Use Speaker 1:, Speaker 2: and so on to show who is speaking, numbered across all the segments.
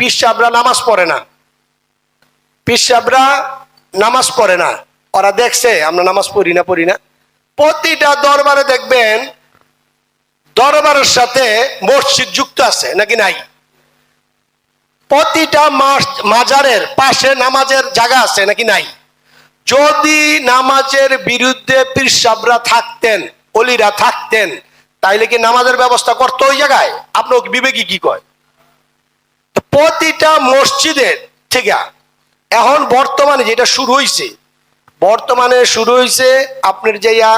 Speaker 1: Piece সাবরা নামাজ পড়ে না। পিস সাবরা নামাজ পড়ে না। ওরা দেখছে, আমরা নামাজ পড়ি না পড়ি না। প্রতিটা দরবারে দেখবেন, দরবারের সাথে মসজিদ যুক্ত আছে, নাকি নাই? প্রতিটা মাজারের পাশে নামাজের জায়গা আছে, নাকি নাই? যদি নামাজের বিরুদ্ধে পিরসাবরা থাকতেন, অলিরা থাকতেন, তাইলে কি নামাজের ব্যবস্থা করতো ওই জায়গায়? আপনার বিবেকী কি কয়? প্রতিটা মসজিদের ঠিক এখন বর্তমানে যেটা শুরু হয়েছে বর্তমানে শুরু হয়েছে আপনার যেয়া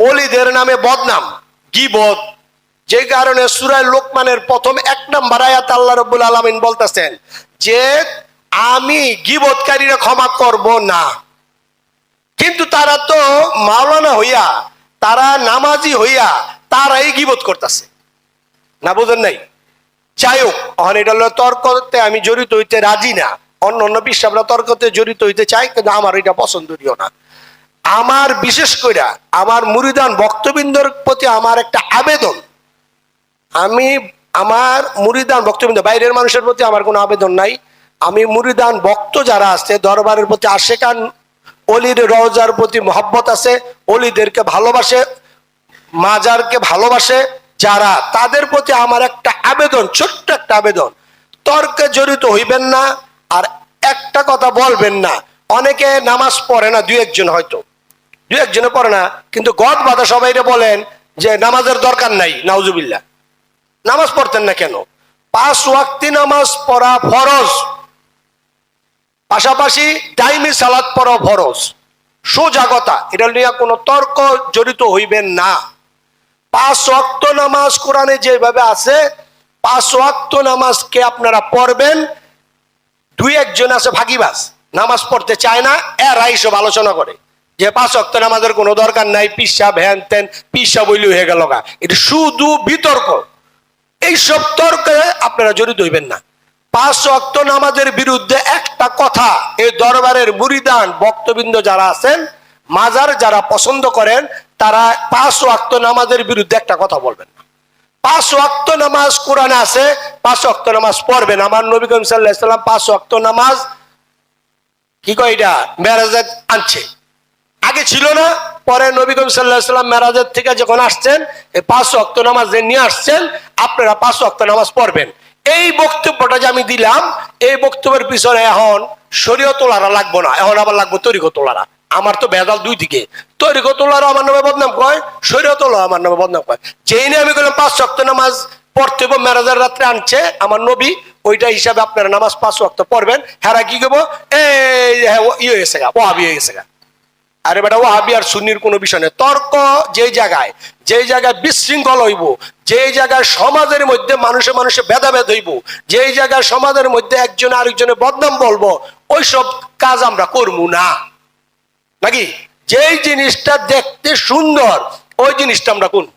Speaker 1: অলিদের নামে বদনাম, গিবদ, যে কারণে সুরায় লোকমানের প্রথম এক নম্বর আয়াত আল্লাহ রব্বুল আলমিন বলতেছেন যে আমি গিবদকারীরা ক্ষমা করব না। কিন্তু তারা তো মাওলানা হইয়া, তারা নামাজি হইয়া তারাই গিবত করতেছে। না বুঝেন নাই? যাই হোক এখন এটা হলো তর্কতে আমি জড়িত হইতে রাজি না। অন্য অন্য বিশ্বাসরা তর্কতে জড়িত হইতে চাই কিন্তু আমার এটা পছন্দনীয় না। আমার, বিশেষ করে আমার মুরিদান ভক্তবৃন্দর প্রতি আমার একটা আবেদন। আমি, আমার মুরিদান ভক্তবৃন্দ, বাইরের মানুষের প্রতি আমার কোনো আবেদন নাই। আমি মুরিদান ভক্ত যারা আছে, দরবারের প্রতি আশেকান অলির রওজার প্রতি মহব্বত আছে, অলিদেরকে ভালোবাসে, মাজারকে ভালোবাসে যারা তাদের প্রতি আমার একটা আবেদন, ছোট্ট একটা আবেদন, তর্কে জড়িত হইবেন না আর একটা কথা বলবেন না। অনেকে নামাজ পড়ে না, দুই একজন হয়তো। দুই একজনে পড়ে না, কিন্তু গদ বাধা সবাইরে বলেন যে নামাজের দরকার নাই নাউজুবিল্লা নামাজ পড়তেন না কেন? পাঁচ ওয়াক্তি নামাজ পড়া ফরজ। পাশাপাশি টাইমে সালাদ পড়া ফরজ। সোজাগতা এটা নিয়ে কোনো তর্ক জড়িত হইবেন না। পাঁচ ওয়াক্ত নামাজ কোরআনে যেভাবে আছে, পাঁচ ওয়াক্ত নামাজকে আপনারা পড়বেন। দুই একজন আছে ভাগিবাস নামাজ পড়তে চায় না এরা এইসব আলোচনা করে। যে পাঁচ অক্ত নামাজের কোনো দরকার নাই, পিসা, ভ্যান, তেন, পিসা বইলি হয়ে গেল গা। এটা শুধু বিতর্ক। এইসব তর্কে আপনারা জড়িত হইবেন না। পাঁচ অক্ত নামাজের বিরুদ্ধে একটা কথা, এই দরবারের মুরিদান বক্তবৃন্দ যারা আছেন, মাজার যারা পছন্দ করেন তারা পাঁচ ওয়াক্ত নামাজের বিরুদ্ধে একটা কথা বলবেন। না পাঁচ ওয়াক্ত নামাজ কোরআনে আছে, পাঁচ ওয়াক্ত নামাজ পড়বেন। আমার নবী করিম সাল্লাহ সাল্লাম পাঁচ ওয়াক্ত নামাজ কি কয় এটা? মেরাজাত আনছে। আগে ছিল না, পরে নবী করিম সাল্লাহ সাল্লাম মেরাজের থেকে যখন আসছেন, এই পাঁচ ওয়াক্ত নামাজ যে নিয়ে আসছেন, আপনারা পাঁচ ওয়াক্ত নামাজ পড়বেন। এই বক্তব্যটা যে আমি দিলাম, এই বক্তব্যের পিছনে এখন শরীয় তোলারা লাগবো না, এখন আবার লাগবো তরিকো তোলারা আমার তো বেদাল দুই দিকে। তরিকো তোলারা আমার নামে বদনাম কয়? শরীয় তোলা আমার নামে বদনাম কয়। যেই নিয়ে আমি বললাম পাঁচ ওয়াক্ত নামাজ পড়তে মেরাজের রাত্রে আনছে আমার নবী, ওইটা হিসাবে আপনারা নামাজ পাঁচ ওয়াক্ত পড়বেন। হ্যাঁ কি করব এই হ্যাঁ ইয়ে হয়েছে গা ওয়াবি হয়ে গা। আরে বেটা, ওয়াহাবি আর সুন্নির কোনো বিষয় নেই। তর্ক যে জায়গায় যে জায়গায় বিশৃঙ্খল হইব যে জায়গায় সমাজের মধ্যে মানুষে মানুষে ভেদাভেদ হইব যে জায়গায় সমাজের মধ্যে একজন আরেকজনে বদনাম বলব, ওইসব কাজ আমরা করব না। নাকি? যেই জিনিসটা দেখতে সুন্দর ওই জিনিসটা আমরা করব